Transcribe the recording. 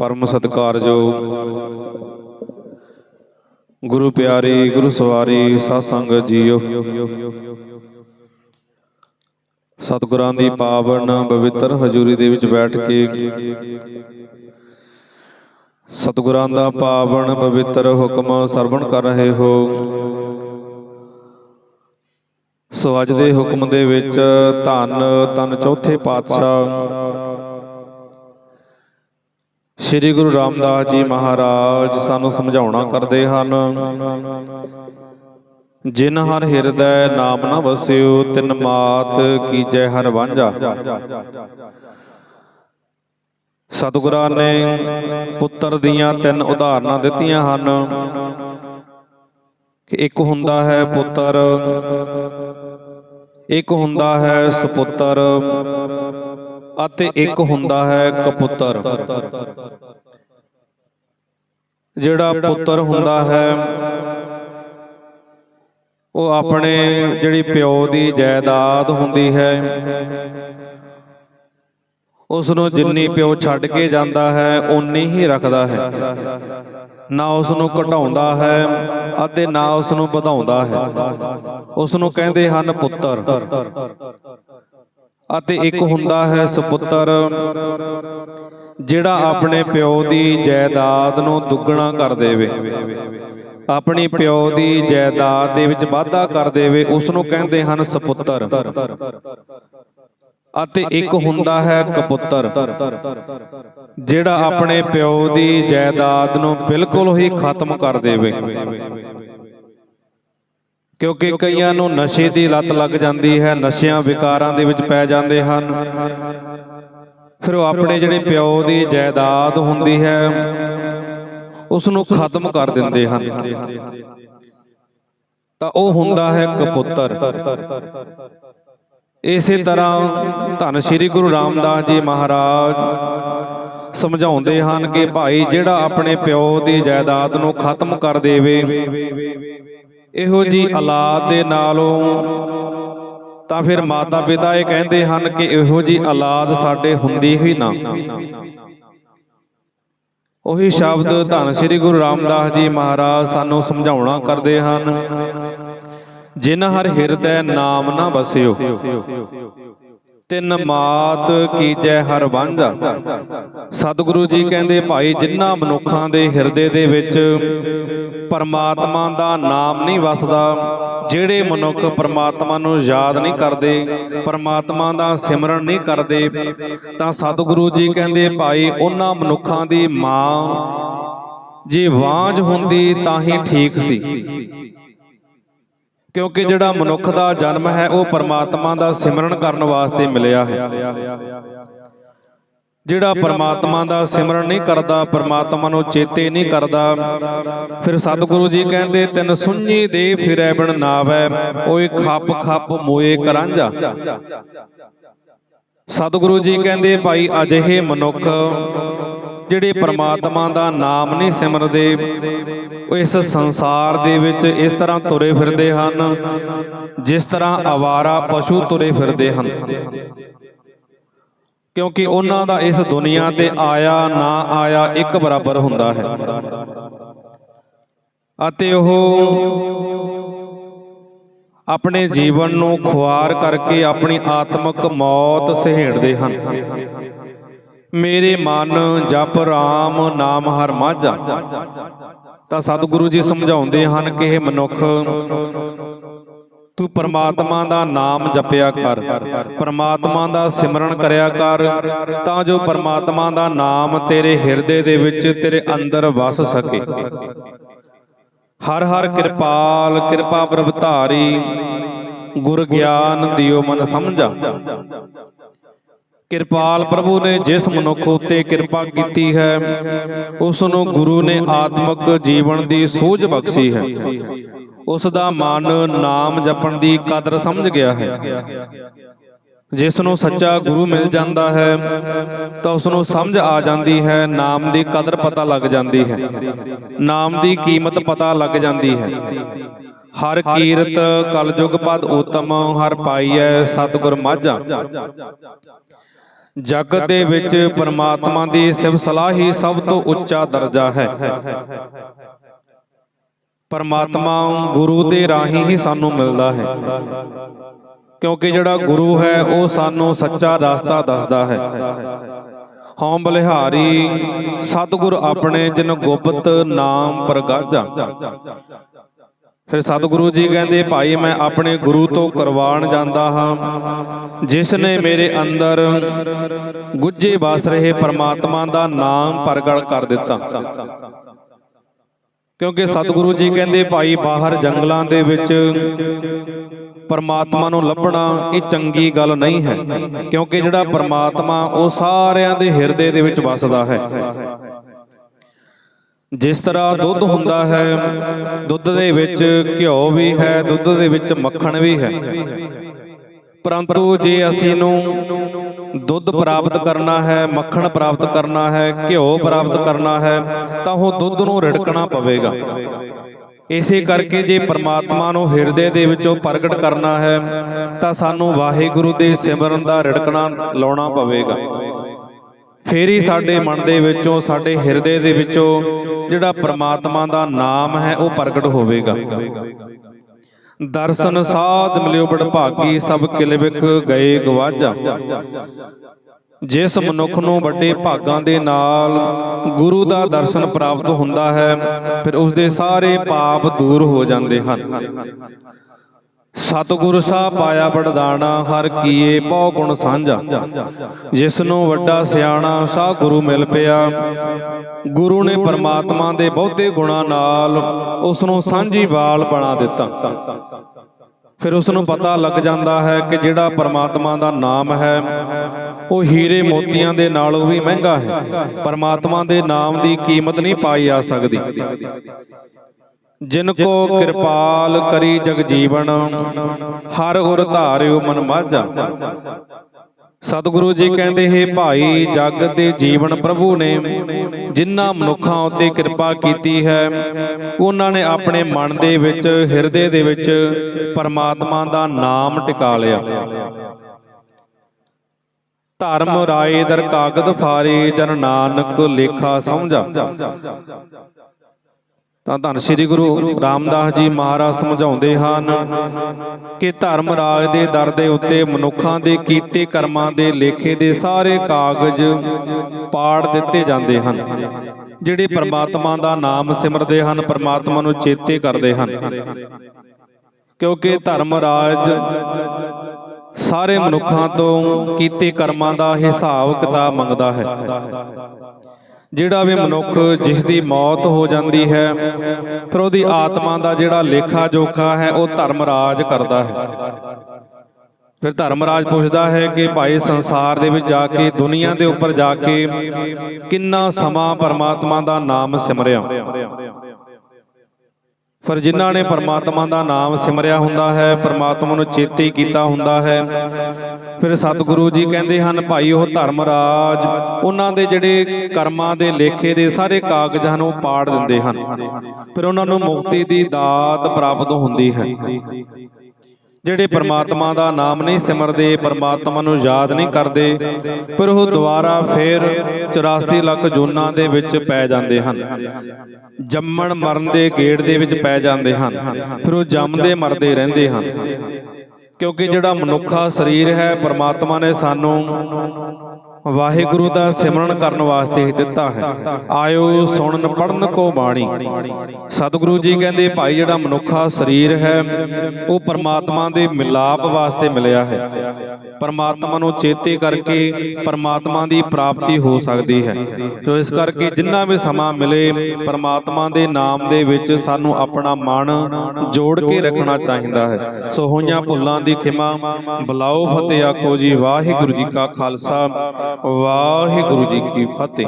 ਪਰਮ ਸਤਿਕਾਰਯੋਗ। ਗੁਰੂ ਪਿਆਰੀ, ਗੁਰੂ ਸਵਾਰੀ ਸਾਧ ਸੰਗਤ ਜੀਓ। ਸਤਿਗੁਰਾਂ ਦੀ ਪਾਵਨ ਪਵਿੱਤਰ ਹਜ਼ੂਰੀ ਦੇ ਵਿੱਚ ਬੈਠ ਕੇ ਸਤਿਗੁਰਾਂ ਦਾ ਪਾਵਨ ਪਵਿੱਤਰ ਹੁਕਮ ਸਰਵਣ ਕਰ ਰਹੇ ਹੋ। ਸੋ ਅੱਜ ਦੇ ਹੁਕਮ ਦੇ ਵਿੱਚ ਧੰਨ ਤਨ ਚੌਥੇ ਪਾਤਸ਼ਾਹ ਸ੍ਰੀ ਗੁਰੂ ਰਾਮਦਾਸ ਜੀ ਮਹਾਰਾਜ ਸਾਨੂੰ ਸਮਝਾਉਣਾ ਕਰਦੇ ਹਨ। ਜਿਨ ਹਰ ਹਿਰਦੈ ਨਾਮ ਨਾ ਵਸਿਓ, ਤਿਨ ਮਾਤ ਕੀਜੈ ਹਰ ਵਾਂਝਾ। ਸਤਿਗੁਰਾਂ ਨੇ ਪੁੱਤਰ ਦੀਆਂ ਤਿੰਨ ਉਦਾਹਰਨਾਂ ਦਿੱਤੀਆਂ ਹਨ। ਕਿ ਇੱਕ ਹੁੰਦਾ ਹੈ ਪੁੱਤਰ, ਇੱਕ ਹੁੰਦਾ ਹੈ ਸੁਪੁੱਤਰ। ਅਤੇ ਇੱਕ ਹੁੰਦਾ ਹੈ ਕਪੁੱਤਰ। ਜਿਹੜਾ ਪੁੱਤਰ ਹੁੰਦਾ ਹੈ, ਉਹ ਆਪਣੇ ਜਿਹੜੀ ਪਿਓ ਦੀ ਜਾਇਦਾਦ ਹੁੰਦੀ ਹੈ ਉਸ ਨੂੰ ਜਿੰਨੀ ਪਿਓ ਛੱਡ ਕੇ ਜਾਂਦਾ ਹੈ ਉਨੀ ਹੀ ਰੱਖਦਾ ਹੈ। ਨਾ ਉਸ ਨੂੰ ਘਟਾਉਂਦਾ ਹੈ ਅਤੇ ਨਾ ਉਸ ਨੂੰ ਵਧਾਉਂਦਾ ਹੈ। ਉਸ ਨੂੰ ਕਹਿੰਦੇ ਹਨ ਪੁੱਤਰ। ਅਤੇ ਇੱਕ ਹੁੰਦਾ ਹੈ ਸੁਪੁੱਤਰ ਜਿਹੜਾ ਆਪਣੇ ਪਿਓ ਦੀ ਜਾਇਦਾਦ ਨੂੰ ਦੁੱਗਣਾ ਕਰ ਦੇਵੇ। ਆਪਣੀ ਪਿਓ ਦੀ ਜਾਇਦਾਦ ਦੇ ਵਿੱਚ ਵਾਧਾ ਕਰ ਦੇਵੇ ਉਸ ਨੂੰ ਕਹਿੰਦੇ ਹਨ ਸੁਪੁੱਤਰ। ਅਤੇ ਇੱਕ ਹੁੰਦਾ ਹੈ ਕਪੁੱਤਰ। ਜਿਹੜਾ ਆਪਣੇ ਪਿਓ ਦੀ ਜਾਇਦਾਦ ਨੂੰ ਬਿਲਕੁਲ ਹੀ ਖਤਮ ਕਰ ਦੇਵੇ। ਕਿਉਂਕਿ ਕਈਆਂ ਨੂੰ ਨਸ਼ੇ ਦੀ ਲਤ ਲੱਗ ਜਾਂਦੀ ਹੈ ਨਸ਼ਿਆਂ ਵਿਕਾਰਾਂ ਦੇ ਵਿੱਚ ਪੈ ਜਾਂਦੇ ਹਨ। ਫਿਰ ਉਹ ਆਪਣੇ ਜਿਹੜੇ ਪਿਓ ਦੀ ਜਾਇਦਾਦ ਹੁੰਦੀ ਹੈ ਉਸ ਨੂੰ ਖਤਮ ਕਰ ਦਿੰਦੇ ਹਨ। ਤਾਂ ਉਹ ਹੁੰਦਾ ਹੈ ਕਪੁੱਤਰ। ਇਸੇ ਤਰ੍ਹਾਂ ਧੰਨ ਸ਼੍ਰੀ ਗੁਰੂ ਰਾਮਦਾਸ ਜੀ ਮਹਾਰਾਜ ਸਮਝਾਉਂਦੇ ਹਨ ਕਿ ਭਾਈ ਜਿਹੜਾ ਆਪਣੇ ਪਿਓ ਦੀ ਜਾਇਦਾਦ ਨੂੰ ਖਤਮ ਕਰ ਦੇਵੇ ਇਹੋ ਜੀ ਔਲਾਦ ਦੇ ਨਾਲੋਂ ਤਾਂ ਫਿਰ ਮਾਤਾ ਪਿਤਾ ਇਹ ਕਹਿੰਦੇ ਹਨ ਕਿ ਇਹੋ ਜੀ ਔਲਾਦ ਸਾਡੇ ਹੁੰਦੀ ਹੀ ਨਾ। ਉਹੀ ਸ਼ਬਦ ਧੰਨ ਸ੍ਰੀ ਗੁਰੂ ਰਾਮਦਾਸ ਜੀ ਮਹਾਰਾਜ ਸਾਨੂੰ ਸਮਝਾਉਣਾ ਕਰਦੇ ਹਨ। ਜਿਨ ਹਰ ਹਿਰਦੈ ਨਾਮ ਨਾ ਵਸਿਓ ਤਿੰਨ ਮਾਤ ਕੀਜੈ ਹਰ ਵਾਂਝਾ। ਸਤਿਗੁਰੂ ਜੀ ਕਹਿੰਦੇ, ਭਾਈ ਜਿਨ੍ਹਾਂ ਮਨੁੱਖਾਂ ਦੇ ਹਿਰਦੇ ਦੇ ਵਿੱਚ ਪਰਮਾਤਮਾ ਦਾ ਨਾਮ ਨਹੀਂ ਵਸਦਾ, ਜਿਹੜੇ ਮਨੁੱਖ ਪਰਮਾਤਮਾ ਨੂੰ ਯਾਦ ਨਹੀਂ ਕਰਦੇ, ਪਰਮਾਤਮਾ ਦਾ ਸਿਮਰਨ ਨਹੀਂ ਕਰਦੇ, ਤਾਂ ਸਤਿਗੁਰੂ ਜੀ ਕਹਿੰਦੇ, ਭਾਈ, ਉਹਨਾਂ ਮਨੁੱਖਾਂ ਦੀ ਮਾਂ ਜੇ ਵਾਂਝ ਹੁੰਦੀ ਤਾਂ ਹੀ ਠੀਕ ਸੀ। ਕਿਉਂਕਿ ਜਿਹੜਾ ਮਨੁੱਖ ਦਾ ਜਨਮ ਹੈ, ਉਹ ਪਰਮਾਤਮਾ ਦਾ ਸਿਮਰਨ ਕਰਨ ਵਾਸਤੇ ਮਿਲਿਆ ਹੈ। ਜਿਹੜਾ ਪਰਮਾਤਮਾ ਦਾ ਸਿਮਰਨ ਨਹੀਂ ਕਰਦਾ, ਪਰਮਾਤਮਾ ਨੂੰ ਚੇਤੇ ਨਹੀਂ ਕਰਦਾ, ਫਿਰ ਸਤਿਗੁਰੂ ਜੀ ਕਹਿੰਦੇ, ਤਿੰਨ ਸੁੰਨੀ ਦੇ ਫਿਰੈ ਬਿਨ ਨਾਵੈ, ਓਏ ਖੱਪ ਖੱਪ ਮੋਏ ਕਰਾਂਝਾ। ਸਤਿਗੁਰੂ ਜੀ ਕਹਿੰਦੇ, ਭਾਈ ਅਜਿਹੇ ਮਨੁੱਖ ਜਿਹੜੇ ਪਰਮਾਤਮਾ ਦਾ ਨਾਮ ਨਹੀਂ ਸਿਮਰਦੇ ਉਹ ਇਸ ਸੰਸਾਰ ਦੇ ਵਿੱਚ ਇਸ ਤਰ੍ਹਾਂ ਤੁਰੇ ਫਿਰਦੇ ਹਨ ਜਿਸ ਤਰ੍ਹਾਂ ਆਵਾਰਾ ਪਸ਼ੂ ਤੁਰੇ ਫਿਰਦੇ ਹਨ। ਕਿਉਂਕਿ ਉਹਨਾਂ ਦਾ ਇਸ ਦੁਨੀਆ ਤੇ ਆਇਆ ਨਾ ਆਇਆ ਇੱਕ ਬਰਾਬਰ ਹੁੰਦਾ ਹੈ। ਅਤੇ ਉਹ ਆਪਣੇ ਜੀਵਨ ਨੂੰ ਖੁਆਰ ਕਰਕੇ ਆਪਣੀ ਆਤਮਿਕ ਮੌਤ ਸਹਿੜਦੇ ਹਨ। ਮੇਰੇ ਮਨ ਜਪ ਰਾਮ ਨਾਮ ਹਰ ਮਾਝਾ। ਤਾਂ ਸਤਿਗੁਰੂ ਜੀ ਸਮਝਾਉਂਦੇ ਹਨ ਕਿ ਇਹ ਮਨੁੱਖ, ਤੂੰ ਪਰਮਾਤਮਾ ਦਾ ਨਾਮ ਜਪਿਆ ਕਰ। ਪਰਮਾਤਮਾ ਦਾ ਸਿਮਰਨ ਕਰਿਆ ਕਰ, ਤਾਂ ਜੋ ਪਰਮਾਤਮਾ ਦਾ ਨਾਮ ਤੇਰੇ ਹਿਰਦੇ ਦੇ ਵਿੱਚ ਤੇਰੇ ਅੰਦਰ ਵਸ ਸਕੇ। ਹਰ ਹਰ ਕਿਰਪਾਲ, ਕਿਰਪਾ ਪ੍ਰਭ ਧਾਰੀ ਗੁਰ ਗਿਆਨ ਦਿਓ ਮਨ ਸਮਝਾ। ਕਿਰਪਾਲ ਪ੍ਰਭੂ ਨੇ ਜਿਸ ਮਨੁੱਖ ਉਤੇ ਕਿਰਪਾ ਕੀਤੀ ਹੈ ਉਸ ਨੂੰ ਗੁਰੂ ਨੇ ਆਤਮਿਕ ਜੀਵਨ ਦੀ ਸੂਝ ਬਖਸ਼ੀ ਹੈ। ਉਸ ਦਾ ਮਨ ਨਾਮ ਜਪਣ ਦੀ ਕਦਰ ਸਮਝ ਗਿਆ ਹੈ। ਜਿਸ ਨੂੰ ਸੱਚਾ ਗੁਰੂ ਮਿਲ ਜਾਂਦਾ ਹੈ, ਤਾਂ ਉਸ ਨੂੰ ਸਮਝ ਆ ਜਾਂਦੀ ਹੈ, ਨਾਮ ਦੀ ਕਦਰ ਪਤਾ ਲੱਗ ਜਾਂਦੀ ਹੈ। ਨਾਮ ਦੀ ਕੀਮਤ ਪਤਾ ਲੱਗ ਜਾਂਦੀ ਹੈ। ਹਰ ਕੀਰਤ, ਕਲਯੁਗ ਪਦ ਉਤਮ ਹਰ ਪਾਈਐ, ਸਤਿਗੁਰ ਮਾਝਾ। ਜਗਤ ਦੇ ਵਿੱਚ ਪਰਮਾਤਮਾ ਦੀ ਸਿਫਤ ਸਲਾਹ ਹੀ ਸਭ ਤੋਂ ਉੱਚਾ ਦਰਜਾ ਹੈ। ਪਰਮਾਤਮਾ ਗੁਰੂ ਦੇ ਰਾਹੀਂ ਹੀ ਸਾਨੂੰ ਮਿਲਦਾ ਹੈ। ਕਿਉਂਕਿ ਜਿਹੜਾ ਗੁਰੂ ਹੈ ਉਹ ਸਾਨੂੰ ਸੱਚਾ ਰਸਤਾ ਦੱਸਦਾ ਹੈ। ਹਉ ਬਲਿਹਾਰੀ ਸਤਿਗੁਰ ਆਪਣੇ ਜਿਨ ਗੁਪਤ ਨਾਮ ਪ੍ਰਗਾਜਾ ਫਿਰ ਸਤਿਗੁਰੂ ਜੀ ਕਹਿੰਦੇ, ਭਾਈ, ਮੈਂ ਆਪਣੇ ਗੁਰੂ ਤੋਂ ਕੁਰਬਾਨ ਜਾਂਦਾ ਹਾਂ। ਜਿਸ ਨੇ ਮੇਰੇ ਅੰਦਰ ਗੁੱਜੇ ਵਸ ਰਹੇ ਪਰਮਾਤਮਾ ਦਾ ਨਾਮ ਪ੍ਰਗਟ ਕਰ ਦਿੱਤਾ। ਕਿਉਂਕਿ ਸਤਿਗੁਰੂ ਜੀ ਕਹਿੰਦੇ, ਭਾਈ, ਬਾਹਰ ਜੰਗਲਾਂ ਦੇ ਵਿੱਚ ਪਰਮਾਤਮਾ ਨੂੰ ਲੱਭਣਾ ਇਹ ਚੰਗੀ ਗੱਲ ਨਹੀਂ ਹੈ। ਕਿਉਂਕਿ ਜਿਹੜਾ ਪਰਮਾਤਮਾ ਉਹ ਸਾਰਿਆਂ ਦੇ ਹਿਰਦੇ ਦੇ ਵਿੱਚ ਵਸਦਾ ਹੈ। ਜਿਸ ਤਰ੍ਹਾਂ ਦੁੱਧ ਹੁੰਦਾ ਹੈ, ਦੁੱਧ ਦੇ ਵਿੱਚ ਘਿਓ ਵੀ ਹੈ, ਦੁੱਧ ਦੇ ਵਿੱਚ ਮੱਖਣ ਵੀ ਹੈ। ਪਰੰਤੂ ਜੇ ਅਸੀਂ ਨੂੰ ਦੁੱਧ ਪ੍ਰਾਪਤ ਕਰਨਾ ਹੈ, ਮੱਖਣ ਪ੍ਰਾਪਤ ਕਰਨਾ ਹੈ, ਘਿਓ ਪ੍ਰਾਪਤ ਕਰਨਾ ਹੈ, ਤਾਂ ਉਹ ਦੁੱਧ ਨੂੰ ਰਿੜਕਣਾ ਪਵੇਗਾ। ਇਸੇ ਕਰਕੇ ਜੇ ਪਰਮਾਤਮਾ ਨੂੰ ਹਿਰਦੇ ਦੇ ਵਿੱਚੋਂ ਪ੍ਰਗਟ ਕਰਨਾ ਹੈ, ਤਾਂ ਸਾਨੂੰ ਵਾਹਿਗੁਰੂ ਦੇ ਸਿਮਰਨ ਦਾ ਰਿੜਕਣਾ ਲਾਉਣਾ ਪਵੇਗਾ। ਫੇਰ ਹੀ ਸਾਡੇ ਮਨ ਦੇ ਵਿੱਚੋਂ ਸਾਡੇ ਹਿਰਦੇ ਦੇ ਵਿੱਚੋਂ ਜਿਹੜਾ ਪ੍ਰਮਾਤਮਾ ਦਾ ਨਾਮ ਹੈ ਉਹ ਪ੍ਰਗਟ ਹੋਵੇਗਾ। ਦਰਸ਼ਨ ਸਾਧ ਮਿਲਿਓ ਬੜ ਭਾਗੀ ਸਭ ਕਿਲ ਵਿਖ ਗਏ ਗਵਾਜਾ ਜਿਸ ਮਨੁੱਖ ਨੂੰ ਵੱਡੇ ਭਾਗਾਂ ਦੇ ਨਾਲ ਗੁਰੂ ਦਾ ਦਰਸ਼ਨ ਪ੍ਰਾਪਤ ਹੁੰਦਾ ਹੈ ਫਿਰ ਉਸ ਦੇ ਸਾਰੇ ਪਾਪ ਦੂਰ ਹੋ ਜਾਂਦੇ ਹਨ। ਸਤਿਗੁਰ ਸਾਹਿਬ ਪਾਇਆ ਬੜਦਾਣਾ ਹਰ ਕੀਏ ਬਹੁ ਗੁਣ ਸਾਂਝਾ। ਜਿਸ ਨੂੰ ਵੱਡਾ ਸਿਆਣਾ ਸਾਹ ਗੁਰੂ ਮਿਲ ਪਿਆ। ਗੁਰੂ ਨੇ ਪਰਮਾਤਮਾ ਦੇ ਬਹੁਤੇ ਗੁਣਾਂ ਨਾਲ ਉਸ ਨੂੰ ਸਾਂਝੀ ਵਾਲ ਬਣਾ ਦਿੱਤਾ। ਫਿਰ ਉਸ ਨੂੰ ਪਤਾ ਲੱਗ ਜਾਂਦਾ ਹੈ ਕਿ ਜਿਹੜਾ ਪਰਮਾਤਮਾ ਦਾ ਨਾਮ ਹੈ, ਉਹ ਹੀਰੇ ਮੋਤੀਆਂ ਦੇ ਨਾਲੋਂ ਵੀ ਮਹਿੰਗਾ ਹੈ। ਪਰਮਾਤਮਾ ਦੇ ਨਾਮ ਦੀ ਕੀਮਤ ਨਹੀਂ ਪਾਈ ਜਾ ਸਕਦੀ। ਜਿਨ ਕੋ ਕਿਰਪਾਲ ਕਰੀ ਜਗ ਜੀਵਨ, ਹਰ ਉਰ ਧਾਰਿਓ ਮਨ ਮਾਝਾ। ਸਤਿਗੁਰੂ ਜੀ ਕਹਿੰਦੇ, ਹੈ ਭਾਈ, ਜਗ ਦੇ ਜੀਵਨ ਪ੍ਰਭੂ ਨੇ ਜਿਨ੍ਹਾਂ ਮਨੁੱਖਾਂ ਉੱਤੇ ਕਿਰਪਾ ਕੀਤੀ ਹੈ, ਉਹਨਾਂ ਨੇ ਆਪਣੇ ਮਨ ਦੇ ਵਿੱਚ, ਹਿਰਦੇ ਦੇ ਵਿੱਚ ਪਰਮਾਤਮਾ ਦਾ ਨਾਮ ਟਿਕਾ ਲਿਆ। ਧਰਮ ਰਾਏ ਦਰ ਕਾਗਦ ਫਾਰੇ, ਜਨ ਨਾਨਕ ਲੇਖਾ ਸਮਝਾ। ਤਾਂ ਧੰਨ ਸ੍ਰੀ ਗੁਰੂ ਰਾਮਦਾਸ ਜੀ ਮਹਾਰਾਜ ਸਮਝਾਉਂਦੇ ਹਨ ਕਿ ਧਰਮ ਰਾਜ ਦੇ ਦਰ ਦੇ ਉੱਤੇ ਮਨੁੱਖਾਂ ਦੇ ਕੀਤੇ ਕਰਮਾਂ ਦੇ ਲੇਖੇ ਦੇ ਸਾਰੇ ਕਾਗਜ਼ ਪਾੜ ਦਿੱਤੇ ਜਾਂਦੇ ਹਨ, ਜਿਹੜੇ ਪਰਮਾਤਮਾ ਦਾ ਨਾਮ ਸਿਮਰਦੇ ਹਨ, ਪਰਮਾਤਮਾ ਨੂੰ ਚੇਤੇ ਕਰਦੇ ਹਨ। ਕਿਉਂਕਿ ਧਰਮ ਰਾਜ ਸਾਰੇ ਮਨੁੱਖਾਂ ਤੋਂ ਕੀਤੇ ਕਰਮਾਂ ਦਾ ਹਿਸਾਬ ਕਿਤਾਬ ਮੰਗਦਾ ਹੈ। ਜਿਹੜਾ ਵੀ ਮਨੁੱਖ ਜਿਸ ਦੀ ਮੌਤ ਹੋ ਜਾਂਦੀ ਹੈ ਫਿਰ ਉਹਦੀ ਆਤਮਾ ਦਾ ਜਿਹੜਾ ਲੇਖਾ ਜੋਖਾ ਹੈ ਉਹ ਧਰਮ ਰਾਜ ਕਰਦਾ ਹੈ। ਫਿਰ ਧਰਮ ਰਾਜ ਪੁੱਛਦਾ ਹੈ ਕਿ ਭਾਈ ਸੰਸਾਰ ਦੇ ਵਿੱਚ ਜਾ ਕੇ ਦੁਨੀਆ ਦੇ ਉੱਪਰ ਜਾ ਕੇ ਕਿੰਨਾ ਸਮਾਂ ਪਰਮਾਤਮਾ ਦਾ ਨਾਮ ਸਿਮਰਿਆ? ਫਿਰ ਜਿਨ੍ਹਾਂ ਨੇ ਪਰਮਾਤਮਾ ਦਾ ਨਾਮ ਸਿਮਰਿਆ ਹੁੰਦਾ ਹੈ ਪਰਮਾਤਮਾ ਨੂੰ ਚੇਤੇ ਕੀਤਾ ਹੁੰਦਾ ਹੈ। ਫਿਰ ਸਤਿਗੁਰੂ ਜੀ ਕਹਿੰਦੇ ਹਨ ਭਾਈ ਉਹ ਧਰਮ ਰਾਜ ਉਹਨਾਂ ਦੇ ਜਿਹੜੇ ਕਰਮਾਂ ਦੇ ਲੇਖੇ ਦੇ ਸਾਰੇ ਕਾਗਜ਼ ਹਨ ਉਹ ਪਾੜ ਦਿੰਦੇ ਹਨ। ਫਿਰ ਉਹਨਾਂ ਨੂੰ ਮੁਕਤੀ ਦੀ ਦਾਤ ਪ੍ਰਾਪਤ ਹੁੰਦੀ ਹੈ। ਜਿਹੜੇ ਪਰਮਾਤਮਾ ਦਾ ਨਾਮ ਨਹੀਂ ਸਿਮਰਦੇ ਪਰਮਾਤਮਾ ਨੂੰ ਯਾਦ ਨਹੀਂ ਕਰਦੇ ਪਰ ਉਹ ਦੁਬਾਰਾ ਫੇਰ 84 ਲੱਖ ਜੂਨਾਂ ਦੇ ਵਿੱਚ ਪੈ ਜਾਂਦੇ ਹਨ। ਜੰਮਣ ਮਰਨ ਦੇ ਗੇੜ ਦੇ ਵਿੱਚ ਪੈ ਜਾਂਦੇ ਹਨ। ਫਿਰ ਉਹ ਜੰਮਦੇ ਮਰਦੇ ਰਹਿੰਦੇ ਹਨ। ਕਿਉਂਕਿ ਜਿਹੜਾ ਮਨੁੱਖਾ ਸਰੀਰ ਹੈ ਪਰਮਾਤਮਾ ਨੇ ਸਾਨੂੰ ਵਾਹਿਗੁਰੂ ਦਾ ਸਿਮਰਨ ਕਰਨ ਵਾਸਤੇ ਹੀ ਦਿੱਤਾ ਹੈ। ਆਇਓ ਸੁਣਨ ਪੜਨ ਕੋ ਬਾਣੀ। ਸਤਿਗੁਰੂ ਜੀ ਕਹਿੰਦੇ, ਭਾਈ, ਜਿਹੜਾ ਮਨੁੱਖਾ ਸਰੀਰ ਹੈ, ਉਹ ਪਰਮਾਤਮਾ ਦੇ ਮਿਲਾਪ ਵਾਸਤੇ ਮਿਲਿਆ ਹੈ। ਪਰਮਾਤਮਾ ਨੂੰ ਚੇਤੇ ਕਰਕੇ ਪਰਮਾਤਮਾ ਦੀ ਪ੍ਰਾਪਤੀ ਹੋ ਸਕਦੀ ਹੈ। ਸੋ ਇਸ ਕਰਕੇ ਜਿੰਨਾ ਵੀ ਸਮਾਂ ਮਿਲੇ, ਪਰਮਾਤਮਾ ਦੇ ਨਾਮ ਦੇ ਵਿੱਚ ਸਾਨੂੰ ਆਪਣਾ ਮਨ ਜੋੜ ਕੇ ਰੱਖਣਾ ਚਾਹੀਦਾ ਹੈ। ਸੋ ਹੋਈਆਂ ਭੁੱਲਾਂ ਦੀ ਖਿਮਾ, ਬੁਲਾਓ ਫਤਿਹ ਆਖੋ ਜੀ। ਵਾਹਿਗੁਰੂ ਜੀ ਕਾ ਖਾਲਸਾ। ਵਾਹਿਗੁਰੂ ਜੀ ਕੀ ਫਤਿਹ।